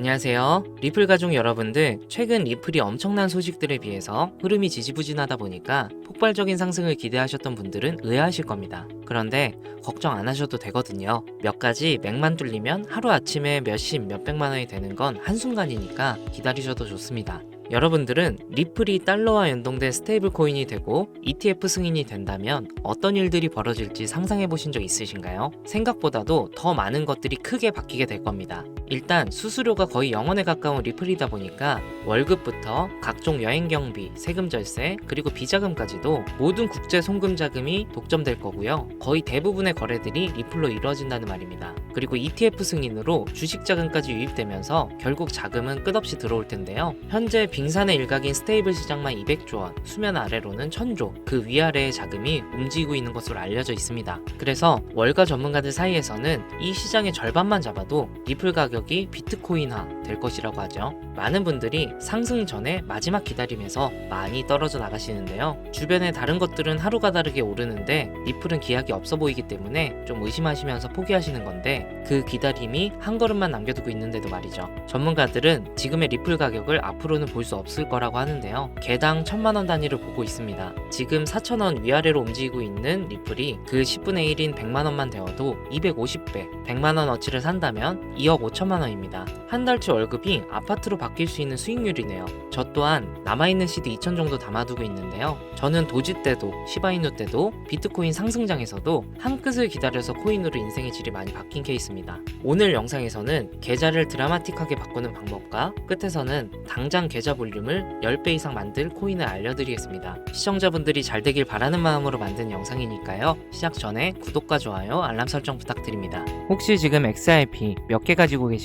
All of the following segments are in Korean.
안녕하세요. 리플 가족 여러분들, 최근 리플이 엄청난 소식들에 비해서 흐름이 지지부진하다 보니까 폭발적인 상승을 기대하셨던 분들은 의아하실 겁니다. 그런데 걱정 안 하셔도 되거든요. 몇 가지 맥만 뚫리면 하루아침에 몇십, 몇백만 원이 되는 건 한순간이니까 기다리셔도 좋습니다. 여러분들은 리플이 달러와 연동된 스테이블 코인이 되고 ETF 승인이 된다면 어떤 일들이 벌어질지 상상해 보신 적 있으신가요? 생각보다도 더 많은 것들이 크게 바뀌게 될 겁니다. 일단 수수료가 거의 0원에 가까운 리플이다 보니까 월급부터 각종 여행 경비, 세금 절세, 그리고 비자금까지도 모든 국제 송금 자금이 독점될 거고요. 거의 대부분의 거래들이 리플로 이루어진다는 말입니다. 그리고 ETF 승인으로 주식 자금까지 유입되면서 결국 자금은 끝없이 들어올 텐데요. 현재 빙산의 일각인 스테이블 시장만 200조 원, 수면 아래로는 1000조, 그 위아래의 자금이 움직이고 있는 것으로 알려져 있습니다. 그래서 월가 전문가들 사이에서는 이 시장의 절반만 잡아도 리플 가격 이 비트코인화 될 것이라고 하죠. 많은 분들이 상승 전에 마지막 기다림에서 많이 떨어져 나가시는데요. 주변의 다른 것들은 하루가 다르게 오르는데 리플은 기약이 없어 보이기 때문에 좀 의심하시면서 포기하시는 건데 그 기다림이 한 걸음만 남겨두고 있는데도 말이죠. 전문가들은 지금의 리플 가격을 앞으로는 볼 수 없을 거라고 하는데요. 개당 천만 원 단위를 보고 있습니다. 지금 4천 원 위아래로 움직이고 있는 리플이 그 10분의 1인 100만 원만 되어도 250배, 100만 원 어치를 산다면 2억 5천만 원입니다. 한 달치 월급이 아파트로 바뀔 수 있는 수익률이네요. 저 또한 남아있는 시드 2천 정도 담아두고 있는데요. 저는 도지 때도 시바이누 때도 비트코인 상승장에서도 한 끗을 기다려서 코인으로 인생의 질이 많이 바뀐 케이스입니다. 오늘 영상에서는 계좌를 드라마틱하게 바꾸는 방법과 끝에서는 당장 계좌 볼륨을 10배 이상 만들 코인을 알려드리겠습니다. 시청자분들이 잘 되길 바라는 마음으로 만든 영상이니까요. 시작 전에 구독과 좋아요, 알람 설정 부탁드립니다. 혹시 지금 XRP 몇 개 가지고 계신가요?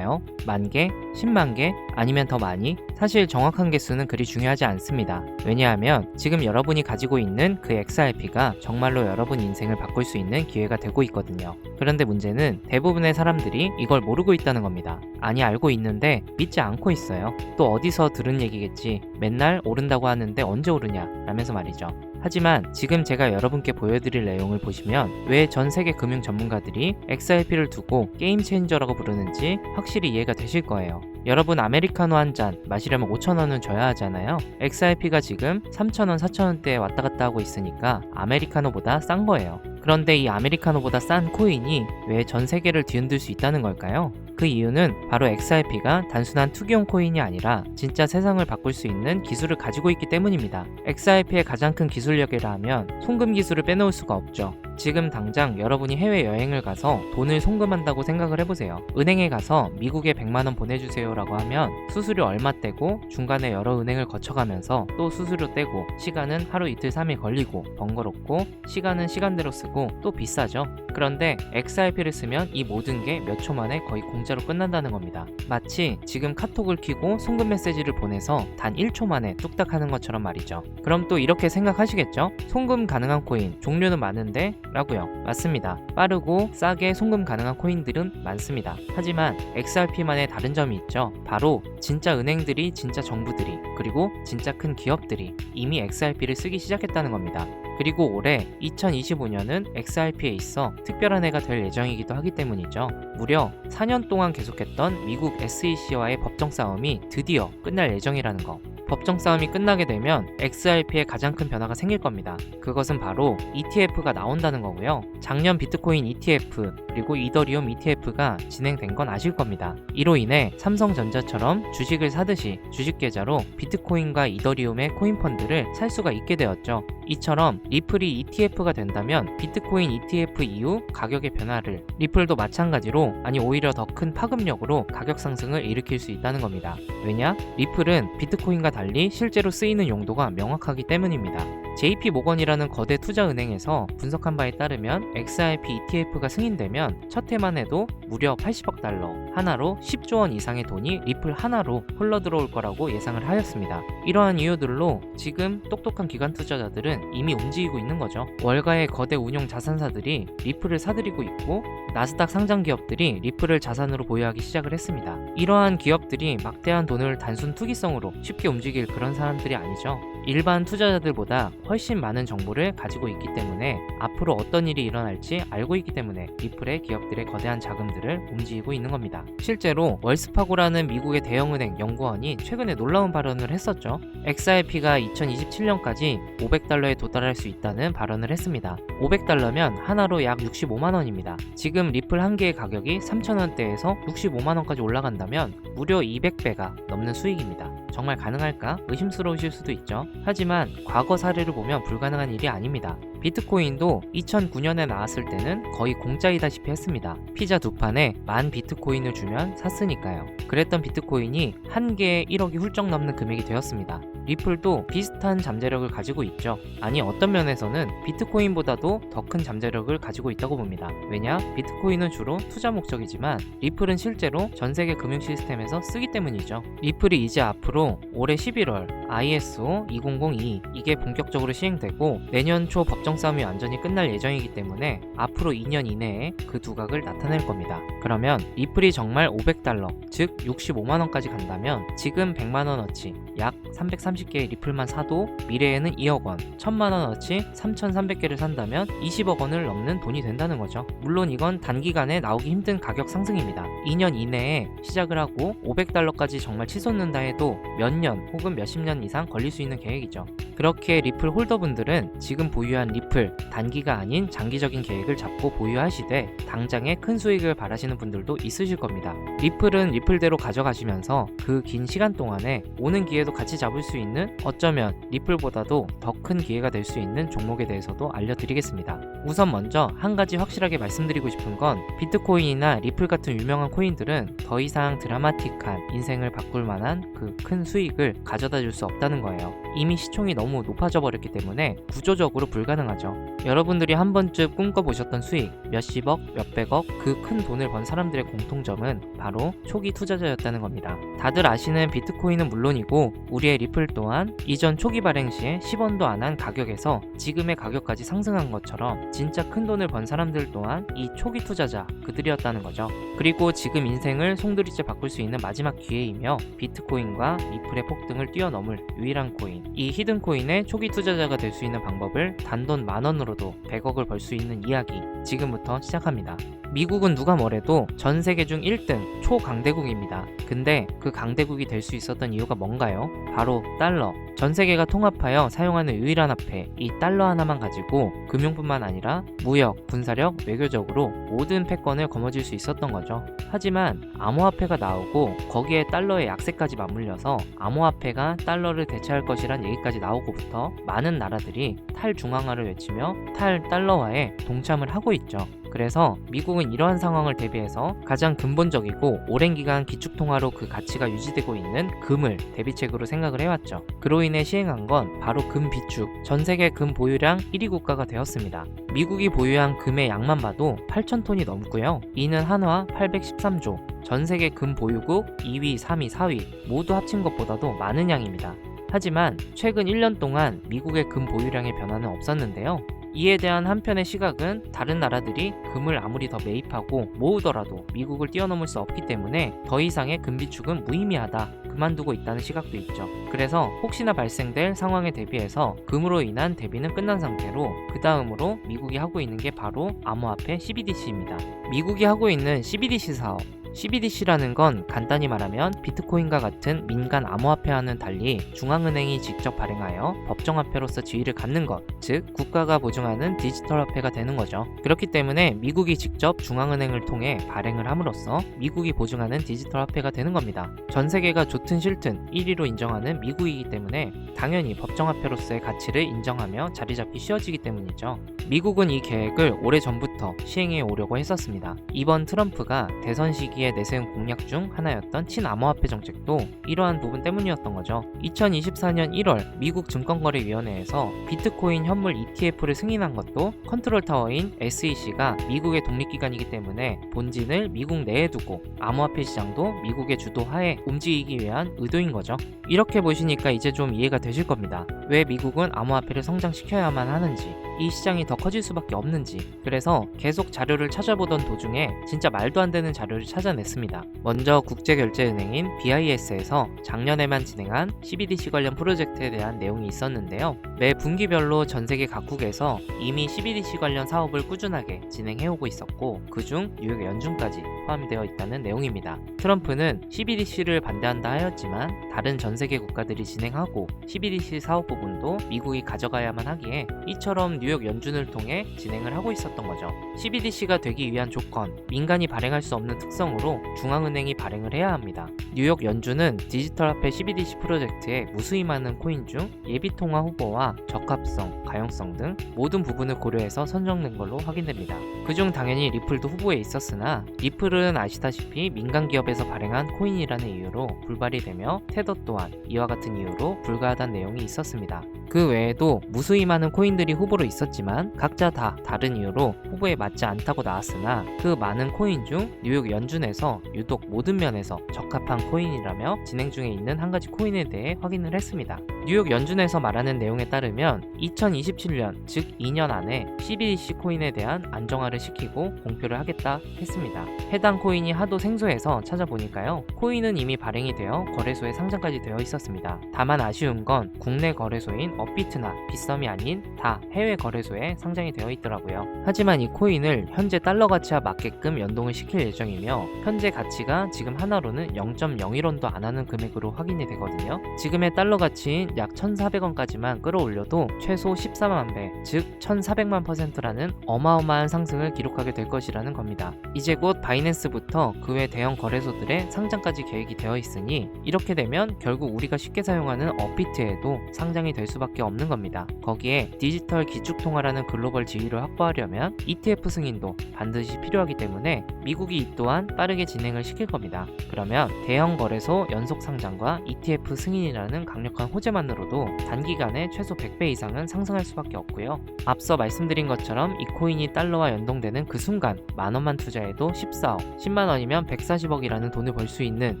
만 개? 10만 개? 아니면 더 많이? 사실 정확한 개수는 그리 중요하지 않습니다. 왜냐하면 지금 여러분이 가지고 있는 그 XRP가 정말로 여러분 인생을 바꿀 수 있는 기회가 되고 있거든요. 그런데 문제는 대부분의 사람들이 이걸 모르고 있다는 겁니다. 아니 알고 있는데 믿지 않고 있어요. 또 어디서 들은 얘기겠지. 맨날 오른다고 하는데 언제 오르냐? 라면서 말이죠. 하지만 지금 제가 여러분께 보여드릴 내용을 보시면 왜 전 세계 금융 전문가들이 XRP를 두고 게임 체인저라고 부르는지 확실히 이해가 되실 거예요. 여러분 아메리카노 한 잔 마시려면 5천원은 줘야 하잖아요. XRP가 지금 3천원, 4천원대에 왔다 갔다 하고 있으니까 아메리카노보다 싼 거예요. 그런데 이 아메리카노보다 싼 코인이 왜 전 세계를 뒤흔들 수 있다는 걸까요? 그 이유는 바로 XRP가 단순한 투기용 코인이 아니라 진짜 세상을 바꿀 수 있는 기술을 가지고 있기 때문입니다. XRP의 가장 큰 기술력이라 하면 송금 기술을 빼놓을 수가 없죠. 지금 당장 여러분이 해외 여행을 가서 돈을 송금한다고 생각을 해보세요. 은행에 가서 미국에 100만원 보내주세요라고 하면 수수료 얼마 떼고 중간에 여러 은행을 거쳐가면서 또 수수료 떼고 시간은 하루 이틀 3일 걸리고 번거롭고 시간은 시간대로 쓰고 또 비싸죠. 그런데 XRP를 쓰면 이 모든 게 몇 초 만에 거의 공짜로 끝난다는 겁니다. 마치 지금 카톡을 키고 송금 메시지를 보내서 단 1초 만에 뚝딱 하는 것처럼 말이죠. 그럼 또 이렇게 생각하시겠죠? 송금 가능한 코인 종류는 많은데 라고요. 맞습니다. 빠르고 싸게 송금 가능한 코인들은 많습니다. 하지만 XRP만의 다른 점이 있죠. 바로 진짜 은행들이 진짜 정부들이 그리고 진짜 큰 기업들이 이미 XRP를 쓰기 시작했다는 겁니다. 그리고 올해 2025년은 XRP에 있어 특별한 해가 될 예정이기도 하기 때문이죠. 무려 4년 동안 계속했던 미국 SEC와의 법정 싸움이 드디어 끝날 예정이라는 거. 법정 싸움이 끝나게 되면 XRP에 가장 큰 변화가 생길 겁니다. 그것은 바로 ETF가 나온다는 거고요. 작년 비트코인 ETF 그리고 이더리움 ETF가 진행된 건 아실 겁니다. 이로 인해 삼성전자처럼 주식을 사듯이 주식 계좌로 비트코인과 이더리움의 코인 펀드를 살 수가 있게 되었죠. 이처럼 리플이 ETF가 된다면 비트코인 ETF 이후 가격의 변화를 리플도 마찬가지로 아니 오히려 더 큰 파급력으로 가격 상승을 일으킬 수 있다는 겁니다. 왜냐? 리플은 비트코인과 달리 실제로 쓰이는 용도가 명확하기 때문입니다. JP 모건이라는 거대 투자 은행에서 분석한 바에 따르면 XRP ETF가 승인되면 첫 해만 해도 무려 80억 달러, 하나로 10조 원 이상의 돈이 리플 하나로 흘러 들어올 거라고 예상을 하였습니다. 이러한 이유들로 지금 똑똑한 기관 투자자들은 이미 움직이고 있는 거죠. 월가의 거대 운용 자산사들이 리플을 사들이고 있고 나스닥 상장 기업들이 리플을 자산으로 보유하기 시작을 했습니다. 이러한 기업들이 막대한 돈을 단순 투기성으로 쉽게 움직일 그런 사람들이 아니죠. 일반 투자자들보다 훨씬 많은 정보를 가지고 있기 때문에 앞으로 어떤 일이 일어날지 알고 있기 때문에 리플의 기업들의 거대한 자금들을 움직이고 있는 겁니다. 실제로 월스파고라는 미국의 대형은행 연구원이 최근에 놀라운 발언을 했었죠. XRP가 2027년까지 500달러에 도달할 수 있다는 발언을 했습니다. 500달러면 하나로 약 65만 원입니다. 지금 리플 한 개의 가격이 3,000원대에서 65만 원까지 올라간다면 무려 200배가 넘는 수익입니다. 정말 가능할까 의심스러우실 수도 있죠. 하지만 과거 사례를 보면 불가능한 일이 아닙니다. 비트코인도 2009년에 나왔을 때는 거의 공짜이다시피 했습니다. 피자 두 판에 만 비트코인을 주면 샀으니까요. 그랬던 비트코인이 한 개에 1억이 훌쩍 넘는 금액이 되었습니다. 리플도 비슷한 잠재력을 가지고 있죠. 아니 어떤 면에서는 비트코인보다도 더 큰 잠재력을 가지고 있다고 봅니다. 왜냐? 비트코인은 주로 투자 목적이지만 리플은 실제로 전 세계 금융 시스템에서 쓰기 때문이죠. 리플이 이제 앞으로 올해 11월 ISO 2002 이게 본격적으로 시행되고 내년 초 법정 싸움이 완전히 끝날 예정이기 때문에 앞으로 2년 이내에 그 두각을 나타낼 겁니다. 그러면 리플이 정말 500달러, 즉 65만 원까지 간다면 지금 100만 원어치 약 330개의 리플만 사도 미래에는 2억 원, 1000만 원어치 3,300개를 산다면 20억 원을 넘는 돈이 된다는 거죠. 물론 이건 단기간에 나오기 힘든 가격 상승입니다. 2년 이내에 시작을 하고 500달러까지 정말 치솟는다 해도 몇 년 혹은 몇십 년 이상 걸릴 수 있는 계획이죠. 그렇게 리플 홀더분들은 지금 보유한 리플 단기가 아닌 장기적인 계획을 잡고 보유하시되 당장에 큰 수익을 바라시는 분들도 있으실 겁니다. 리플은 리플대로 가져가시면서 그 긴 시간 동안에 오는 기회도 같이 잡을 수 있는 어쩌면 리플보다도 더 큰 기회가 될 수 있는 종목에 대해서도 알려드리겠습니다. 우선 먼저 한 가지 확실하게 말씀드리고 싶은 건 비트코인이나 리플 같은 유명한 코인들은 더 이상 드라마틱한 인생을 바꿀 만한 그 큰 수익을 가져다 줄 수 없다는 거예요. 이미 시총이 너무 높아져 버렸기 때문에 구조적으로 불가능하죠. 여러분들이 한 번쯤 꿈꿔보셨던 수익, 몇십억, 몇백억, 그 큰 돈을 번 사람들의 공통점은 바로 초기 투자자였다는 겁니다. 다들 아시는 비트코인은 물론이고 우리의 리플 또한 이전 초기 발행 시에 10원도 안 한 가격에서 지금의 가격까지 상승한 것처럼 진짜 큰 돈을 번 사람들 또한 이 초기 투자자 그들이었다는 거죠. 그리고 지금 인생을 송두리째 바꿀 수 있는 마지막 기회이며 비트코인과 리플의 폭등을 뛰어넘을 유일한 코인 이 히든 코인의 초기 투자자가 될 수 있는 방법을 단돈 만 원으로도 100억을 벌 수 있는 이야기 지금부터 시작합니다. 미국은 누가 뭐래도 전 세계 중 1등 초강대국입니다. 근데 그 강대국이 될 수 있었던 이유가 뭔가요? 바로 달러. 전 세계가 통합하여 사용하는 유일한 화폐, 이 달러 하나만 가지고 금융뿐만 아니라 무역, 군사력, 외교적으로 모든 패권을 거머쥘 수 있었던 거죠. 하지만 암호화폐가 나오고 거기에 달러의 약세까지 맞물려서 암호화폐가 달러를 대체할 것이란 얘기까지 나오고부터 많은 나라들이 탈중앙화를 외치며 탈달러화에 동참을 하고 있죠. 그래서 미국은 이러한 상황을 대비해서 가장 근본적이고 오랜 기간 기축통화로 그 가치가 유지되고 있는 금을 대비책으로 생각을 해왔죠. 그로 인해 시행한 건 바로 금 비축, 전 세계 금 보유량 1위 국가가 되었습니다. 미국이 보유한 금의 양만 봐도 8,000톤이 넘고요. 이는 한화 813조, 전 세계 금 보유국 2위, 3위, 4위 모두 합친 것보다도 많은 양입니다. 하지만 최근 1년 동안 미국의 금 보유량의 변화는 없었는데요. 이에 대한 한편의 시각은 다른 나라들이 금을 아무리 더 매입하고 모으더라도 미국을 뛰어넘을 수 없기 때문에 더 이상의 금 비축은 무의미하다. 그만두고 있다는 시각도 있죠. 그래서 혹시나 발생될 상황에 대비해서 금으로 인한 대비는 끝난 상태로 그 다음으로 미국이 하고 있는 게 바로 암호화폐 CBDC입니다. 미국이 하고 있는 CBDC 사업 CBDC라는 건 간단히 말하면 비트코인과 같은 민간 암호화폐와는 달리 중앙은행이 직접 발행하여 법정화폐로서 지위를 갖는 것, 즉 국가가 보증하는 디지털 화폐가 되는 거죠. 그렇기 때문에 미국이 직접 중앙은행을 통해 발행을 함으로써 미국이 보증하는 디지털 화폐가 되는 겁니다. 전 세계가 좋든 싫든 1위로 인정하는 미국이기 때문에 당연히 법정화폐로서의 가치를 인정하며 자리 잡기 쉬워지기 때문이죠. 미국은 이 계획을 오래 전부터 시행해 오려고 했었습니다. 이번 트럼프가 대선 시기에 내세운 공약 중 하나였던 친암호화폐 정책도 이러한 부분 때문이었던 거죠. 2024년 1월 미국 증권거래위원회에서 비트코인 현물 ETF를 승인한 것도 컨트롤 타워인 SEC가 미국의 독립기관이기 때문에 본진을 미국 내에 두고 암호화폐 시장도 미국의 주도하에 움직이기 위한 의도인 거죠. 이렇게 보시니까 이제 좀 이해가 되실 겁니다. 왜 미국은 암호화폐를 성장시켜야만 하는지, 이 시장이 더 커질 수밖에 없는지. 그래서 계속 자료를 찾아보던 도중에 진짜 말도 안 되는 자료를 찾았는데 찾아냈습니다. 먼저 국제결제은행인 BIS에서 작년에만 진행한 CBDC 관련 프로젝트에 대한 내용이 있었는데요. 매 분기별로 전 세계 각국에서 이미 CBDC 관련 사업을 꾸준하게 진행해오고 있었고 그중 뉴욕 연준까지 포함되어 있다는 내용입니다. 트럼프는 CBDC를 반대한다 하였지만 다른 전 세계 국가들이 진행하고 CBDC 사업 부분도 미국이 가져가야만 하기에 이처럼 뉴욕 연준을 통해 진행을 하고 있었던 거죠. CBDC가 되기 위한 조건, 민간이 발행할 수 없는 특성으로 중앙은행이 발행을 해야 합니다. 뉴욕 연준은 디지털 화폐 CBDC 프로젝트에 무수히 많은 코인 중 예비통화 후보와 적합성, 가용성 등 모든 부분을 고려해서 선정된 걸로 확인됩니다. 그중 당연히 리플도 후보에 있었으나 리플은 아시다시피 민간 기업에서 발행한 코인이라는 이유로 불발이 되며 테더 또한 이와 같은 이유로 불가하다는 내용이 있었습니다. 그 외에도 무수히 많은 코인들이 후보로 있었지만 각자 다 다른 이유로 후보에 맞지 않다고 나왔으나 그 많은 코인 중 뉴욕 연준에서 유독 모든 면에서 적합한 코인이라며 진행 중에 있는 한 가지 코인에 대해 확인을 했습니다. 뉴욕 연준에서 말하는 내용에 따르면 2027년 즉 2년 안에 CBDC 코인에 대한 안정화를 시키고 공표를 하겠다 했습니다. 해당 코인이 하도 생소해서 찾아보니까요. 코인은 이미 발행이 되어 거래소에 상장까지 되어 있었습니다. 다만 아쉬운 건 국내 거래소인 업비트나 빗썸이 아닌 다 해외 거래소에 상장이 되어 있더라고요. 하지만 이 코인을 현재 달러 가치와 맞게끔 연동을 시킬 예정이며 현재 가치가 지금 하나로는 0.01원도 안 하는 금액으로 확인이 되거든요. 지금의 달러 가치인 약 1,400원까지만 끌어올려도 최소 14만 배, 즉 1,400만 퍼센트라는 어마어마한 상승을 기록하게 될 것이라는 겁니다. 이제 곧 바이낸스부터 그 외 대형 거래소들의 상장까지 계획이 되어 있으니 이렇게 되면 결국 우리가 쉽게 사용하는 업비트에도 상장이 될 수밖에 없는 겁니다. 거기에 디지털 기축통화라는 글로벌 지위를 확보하려면 ETF 승인도 반드시 필요하기 때문에 미국이 이 또한 빠르게 진행을 시킬 겁니다. 그러면 대형 거래소 연속 상장과 ETF 승인이라는 강력한 호재만 으로도 단기간에 최소 100배 이상은 상승할 수밖에 없고요. 앞서 말씀드린 것처럼 이 코인이 달러와 연동되는 그 순간 만 원만 투자해도 14억, 10만 원이면 140억이라는 돈을 벌 수 있는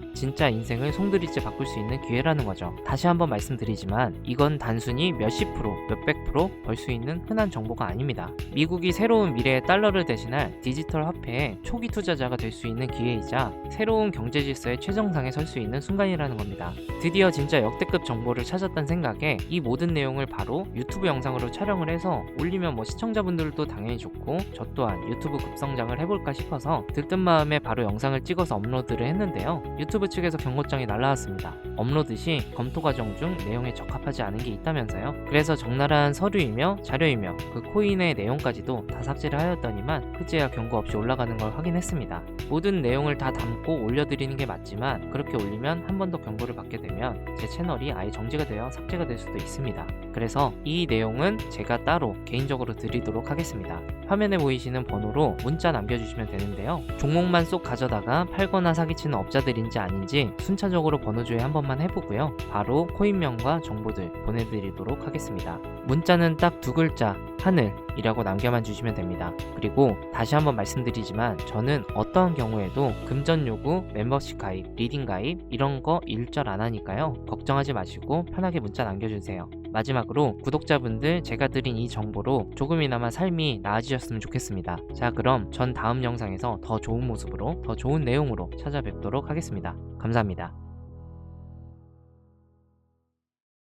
진짜 인생을 송두리째 바꿀 수 있는 기회라는 거죠. 다시 한번 말씀드리지만 이건 단순히 몇십 프로, 몇백 프로 벌 수 있는 흔한 정보가 아닙니다. 미국이 새로운 미래의 달러를 대신할 디지털 화폐의 초기 투자자가 될 수 있는 기회이자 새로운 경제 질서의 최정상에 설 수 있는 순간이라는 겁니다. 드디어 진짜 역대급 정보를 찾 았다는 생각에 이 모든 내용을 바로 유튜브 영상으로 촬영을 해서 올리면 뭐 시청자분들도 당연히 좋고 저 또한 유튜브 급성장을 해볼까 싶어서 들뜬 마음에 바로 영상을 찍어서 업로드를 했는데요. 유튜브 측에서 경고장이 날라왔습니다. 업로드 시 검토 과정 중 내용에 적합하지 않은 게 있다면서요. 그래서 적나라한 서류이며 자료이며 그 코인의 내용까지도 다 삭제를 하였더니만 그제야 경고 없이 올라가는 걸 확인했습니다. 모든 내용을 다 담고 올려드리는 게 맞지만 그렇게 올리면 한 번 더 경고를 받게 되면 제 채널이 아예 정지가 되어 삭제가 될 수도 있습니다. 그래서 이 내용은 제가 따로 개인적으로 드리도록 하겠습니다. 화면에 보이시는 번호로 문자 남겨주시면 되는데요. 종목만 쏙 가져다가 팔거나 사기치는 업자들인지 아닌지 순차적으로 번호 조회 한 번만 해보고요. 바로 코인명과 정보들 보내드리도록 하겠습니다. 문자는 딱 두 글자 하늘이라고 남겨만 주시면 됩니다. 그리고 다시 한번 말씀드리지만 저는 어떠한 경우에도 금전 요구, 멤버십 가입, 리딩 가입 이런 거 일절 안 하니까요. 걱정하지 마시고 편하게 문자 남겨주세요. 마지막으로 구독자분들 제가 드린 이 정보로 조금이나마 삶이 나아지셨으면 좋겠습니다. 자 그럼 전 다음 영상에서 더 좋은 모습으로 더 좋은 내용으로 찾아뵙도록 하겠습니다. 감사합니다.